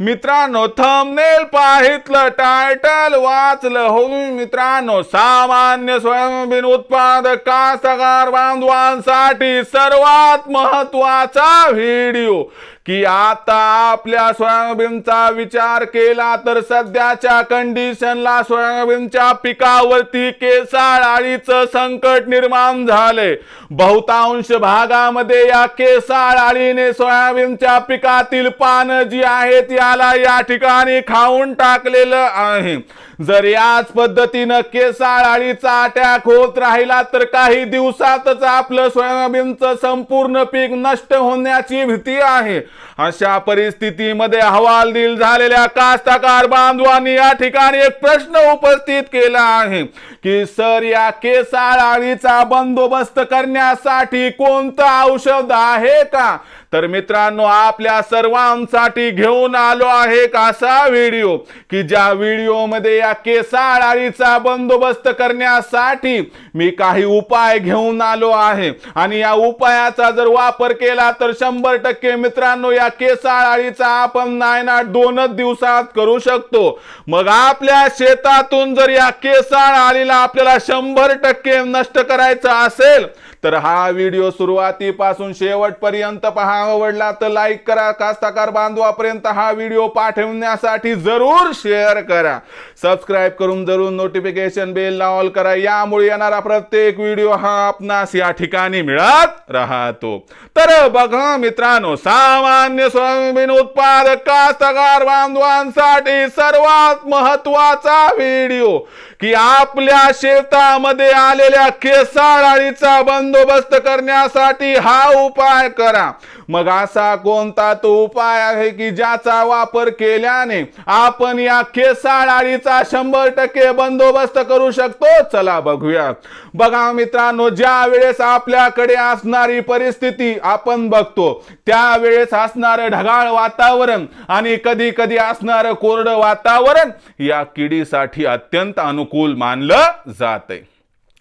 मित्रांनो thumbnail पाहितलं title वाचलं हो मित्रांनो सामान्य सोयाबीन उत्पादक कास्तकार बांधवांसाठी सर्वात महत्त्वाचा व्हिडिओ की आता आपल्या सोयाबीनचा विचार केला तर सध्याच्या कंडिशनला सोयाबीनच्या पिकावरती केसाळ आळीचं संकट निर्माण झाले. बहुतांश भागामध्ये या केसाळ आळीने सोयाबीनच्या पिकातील पानं जी आहेत याला या ठिकाणी खाऊन टाकलेलं आहे. जर याच पद्धतीनं केसाळ आळीचा अटॅक होत राहिला तर काही दिवसातच आपलं सोयाबीनचं संपूर्ण पीक नष्ट होण्याची भीती आहे. अशा परिस्थितीमध्ये हवालदिल झालेल्या कास्तकार बांधवांनी या ठिकाणी एक प्रश्न उपस्थित केला आहे की सर या केसाळ आळीचा बंदोबस्त करण्यासाठी कोणतं औषध आहे का? तर मित्रांनो आपल्या सर्वांसाठी घेऊन आलो आहे एक असा व्हिडिओ की ज्या व्हिडिओमध्ये या केसाळ आळीचा बंदोबस्त करण्यासाठी मी काही उपाय घेऊन आलो आहे. आणि या उपायाचा जर वापर केला तर शंभर टक्के मित्रांनो या केसाळ आळीचा आपण नायनाट दोनच दिवसात करू शकतो. मग आपल्या शेतातून जर या केसाळ आळीला आपल्याला शंभर टक्के नष्ट करायचं असेल तर हा व्हिडिओ सुरुवातीपासून शेवटपर्यंत पहा. आवडला तर लाईक करा कास्ताकार बांधवापर्यंत हा व्हिडिओ पाठवण्यासाठी जरूर शेअर करा. सबस्क्राईब करून जरूर नोटिफिकेशन बेल ऑल करा. यामुळे येणारा प्रत्येक व्हिडिओ हा आपणास या ठिकाणी मिळत राहतो. तर बघा मित्रांनो सामान्य सोयाबीन उत्पादक कास्तकार बांधवांसाठी सर्वात महत्त्वाचा व्हिडिओ की आपल्या शेतामध्ये आलेल्या केसाळ अळीचा बंदोबस्त करण्यासाठी हा उपाय करा. मग असा कोणता तो उपाय आहे की ज्याचा वापर केल्याने आपण या केसाळ अळीचा शंभर टक्के बंदोबस्त करू शकतो? चला बघूया. बघा मित्रांनो ज्या वेळेस आपल्याकडे असणारी परिस्थिती आपण बघतो त्यावेळेस असणारं ढगाळ वातावरण आणि कधी कधी असणारं कोरडं वातावरण या किडीसाठी अत्यंत अनुकूल मानलं जाते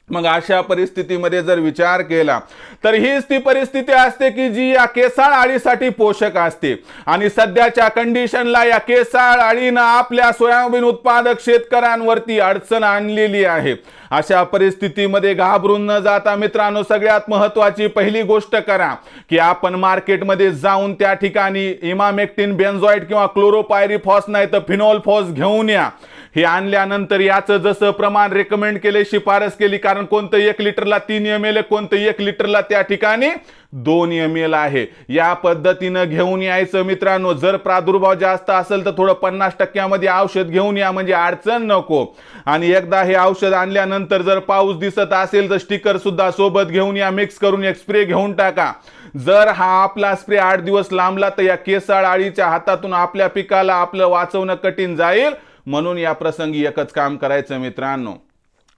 मग अशा परिस्थितीमध्ये जर विचार केला तर हीच ती परिस्थिती असते की जी या केसाळ आळीसाठी पोषक असते. आणि सध्याच्या कंडिशनला या केसाळ आळीनं आपल्या सोयाबीन उत्पादक शेतकऱ्यांवरती अडचण आणलेली आहे. अशा परिस्थितीमध्ये घाबरून न जाता मित्रांनो सगळ्यात महत्वाची पहिली गोष्ट करा की आपण मार्केटमध्ये जाऊन त्या ठिकाणी इमामेक्टिन बेन्झॉइड किंवा क्लोरोपायरीफॉस नाही तर फिनॉल फॉस घेऊन या. हे आणल्यानंतर याचं जसं प्रमाण रेकमेंड केले शिफारस केली कारण कोणतं एक लिटरला तीन एम एल कोणतं एक लिटरला त्या ठिकाणी दोन एम एल आहे. या पद्धतीनं घेऊन यायचं मित्रांनो. जर प्रादुर्भाव जास्त असेल तर थोडं पन्नास टक्क्यामध्ये औषध घेऊन या म्हणजे अडचण नको. आणि एकदा हे औषध आणल्यानंतर जर पाऊस दिसत असेल तर स्टिकर सुद्धा सोबत घेऊन या मिक्स करून एक स्प्रे घेऊन टाका. जर हा आपला स्प्रे आठ दिवस लांबला तर या केसाळ आळीच्या हातातून आपल्या पिकाला आपलं वाचवणं कठीण जाईल. म्हणून या प्रसंगी एकच काम करायचं मित्रांनो.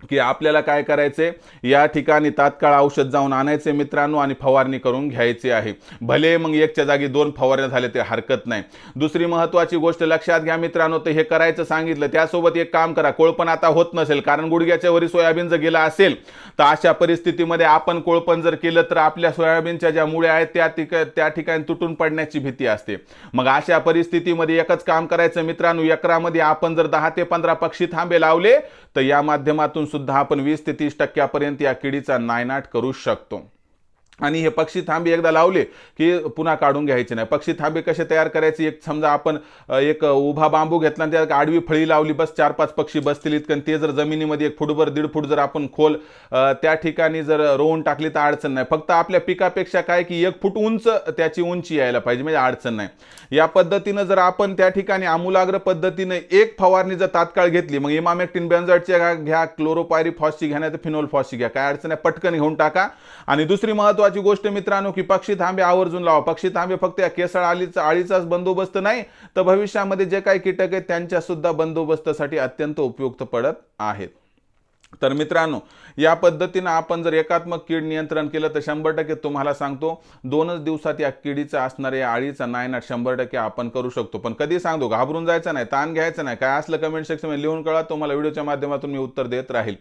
की आपल्याला काय करायचे या ठिकाणी तात्काळ औषध जाऊन आणायचे मित्रांनो आणि फवारणी करून घ्यायची आहे. भले मग एकच्या जागी दोन फवारण्या झाले ते हरकत नाही. दुसरी महत्वाची गोष्ट लक्षात घ्या मित्रांनो तर हे करायचं सांगितलं त्यासोबत एक काम करा. कोळपण आता होत नसेल कारण गुडघ्याच्या वरी सोयाबीन जर गेला असेल तर अशा परिस्थितीमध्ये आपण कोळपण जर केलं तर आपल्या सोयाबीनच्या ज्या मुळे आहेत त्या ठिका त्या ठिकाणी तुटून पडण्याची भीती असते. मग अशा परिस्थितीमध्ये एकच काम करायचं मित्रांनो एकरामध्ये आपण जर दहा ते पंधरा पक्षी थांबे लावले तर या माध्यमातून सुद्धा आपण वीस ते तीस टक्क्यापर्यंत या किडीचा नायनाट करू शकतो. आणि हे पक्षी थांबे एकदा लावले की पुन्हा काढून घ्यायचे नाही. पक्षी थांबे कसे तयार करायचे? एक समजा आपण एक उभा बांबू घेतला आणि त्यात आडवी फळी लावली बस चार पाच पक्षी बसतील इतकं ते जर जमिनीमध्ये एक फुटभर दीड फूट जर आपण खोल त्या ठिकाणी जर रोवून टाकली तर अडचण नाही. फक्त आपल्या पिकापेक्षा काय की एक फूट उंच त्याची उंची यायला पाहिजे म्हणजे अडचण नाही. या पद्धतीनं जर आपण त्या ठिकाणी आमूलाग्र पद्धतीने एक फवारणी जर तात्काळ घेतली मग इमामेक्टिन बेन्झॉइडची घ्या क्लोरोपायरी फॉसची घ्या नाही तर फिनोल फॉसची घ्या. काय अडचण आहे पटकन घेऊन टाका. आणि दुसरी महत्वाची गोष्ट मित्रांनो की पक्षी थांबे आवर्जून लावा पक्षी थांबे फक्त या केसळ आळीचा आळीचाच बंदोबस्त नाही तर भविष्यामध्ये जे काही कीटक आहेत त्यांच्या सुद्धा बंदोबस्तासाठी अत्यंत उपयुक्त पडत आहेत. तर मित्रांनो या पद्धतीनं आपण जर एकात्मक कीड नियंत्रण केलं तर शंभर टक्के तुम्हाला सांगतो दोनच दिवसात या किडीचा असणाऱ्या या आळीचा नायनाट शंभर टक्के आपण करू शकतो. पण कधी सांगतो घाबरून जायचं नाही ताण घ्यायचं नाही. काय असलं कमेंट सेक्शनमध्ये लिहून कळा तुम्हाला व्हिडिओच्या माध्यमातून मी उत्तर देत राहील.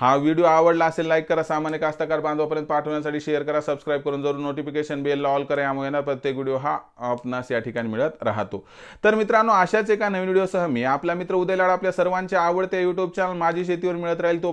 हा व्हिडिओ आवडला असेल लाईक करा सामान्य कास्तकार बांधवापर्यंत पाठवण्यासाठी शेअर करा सबस्क्राईब करून जरूर नोटिफिकेशन बेल ऑल करा. यामुळे ना प्रत्येक व्हिडिओ हा आपणास या ठिकाणी मिळत राहतो. तर मित्रांनो अशाच एका नवीन व्हिडिओसह मी आपला मित्र उदय लाड आपल्या सर्वांच्या आवडत्या युट्यूब चॅनल माझी शेतीवर मिळत राहील तो